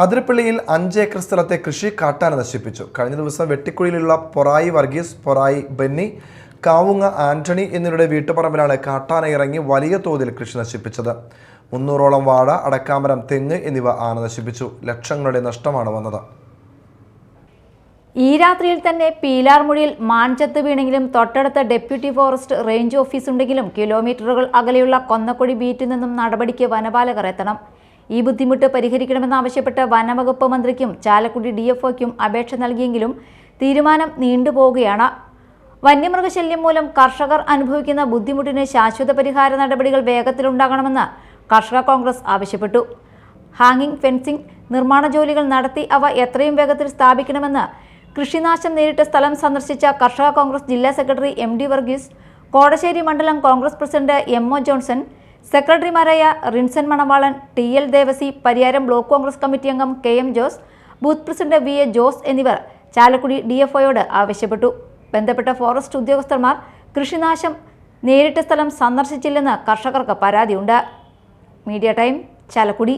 അതിരപ്പള്ളിയിൽ അഞ്ച് ഏക്കർ സ്ഥലത്തെ കൃഷി കാട്ടാന നശിപ്പിച്ചു. കഴിഞ്ഞ ദിവസം വെട്ടിക്കുഴിയിലുള്ള പൊറായി വർഗീസ് പൊറായി ബെന്നി കാവുങ്ങ ആന്റണി എന്നിവരുടെ വീട്ടുപറമ്പിലാണ് കാട്ടാന ഇറങ്ങി വലിയ തോതിൽ കൃഷി നശിപ്പിച്ചത്. മുന്നൂറോളം വാഴ അടക്കാമരം തെങ്ങ് എന്നിവ ആന നശിപ്പിച്ചു. ലക്ഷങ്ങളുടെ നഷ്ടമാണ് വന്നത്. ഈ രാത്രിയിൽ തന്നെ പീലാർമുഴിയിൽ മാൻചത്ത് വീണെങ്കിലും തൊട്ടടുത്ത ഡെപ്യൂട്ടി ഫോറസ്റ്റ് റേഞ്ച് ഓഫീസ് ഉണ്ടെങ്കിലും കിലോമീറ്ററുകൾ അകലെയുള്ള കൊന്നക്കൊടി ബീറ്റിൽ നിന്നും നടപടിക്ക് വനപാലകർ എത്തണം. ഈ ബുദ്ധിമുട്ട് പരിഹരിക്കണമെന്നാവശ്യപ്പെട്ട് വനംവകുപ്പ് മന്ത്രിക്കും ചാലക്കുടി ഡി എഫ് അപേക്ഷ നൽകിയെങ്കിലും തീരുമാനം നീണ്ടുപോവുകയാണ്. വന്യമൃഗശല്യം മൂലം കർഷകർ അനുഭവിക്കുന്ന ബുദ്ധിമുട്ടിന് ശാശ്വത പരിഹാര നടപടികൾ വേഗത്തിലുണ്ടാകണമെന്ന് കർഷക കോൺഗ്രസ് ആവശ്യപ്പെട്ടു. ഹാങ്ങിംഗ് ഫെൻസിംഗ് നിർമ്മാണ ജോലികൾ നടത്തി അവ എത്രയും വേഗത്തിൽ സ്ഥാപിക്കണമെന്ന് കൃഷിനാശം നേരിട്ട സ്ഥലം സന്ദർശിച്ച കർഷക കോൺഗ്രസ് ജില്ലാ secretary M D Varghese Kodassery മണ്ഡലം Congress president M O Johnson സെക്രട്ടറിമാരായ Rinson Manavalan T L Devassy Pariyaram block Congress committee അംഗം K M Jose booth president V A Jose എന്നിവർ ചാലക്കുടി ഡി എഫ് ഒയോട് ആവശ്യപ്പെട്ടു. ബന്ധപ്പെട്ട ഫോറസ്റ്റ് ഉദ്യോഗസ്ഥന്മാർ കൃഷിനാശം നേരിട്ട സ്ഥലം സന്ദർശിച്ചില്ലെന്ന് കർഷകർക്ക് പരാതിയുണ്ട്. Media time Chalakudy.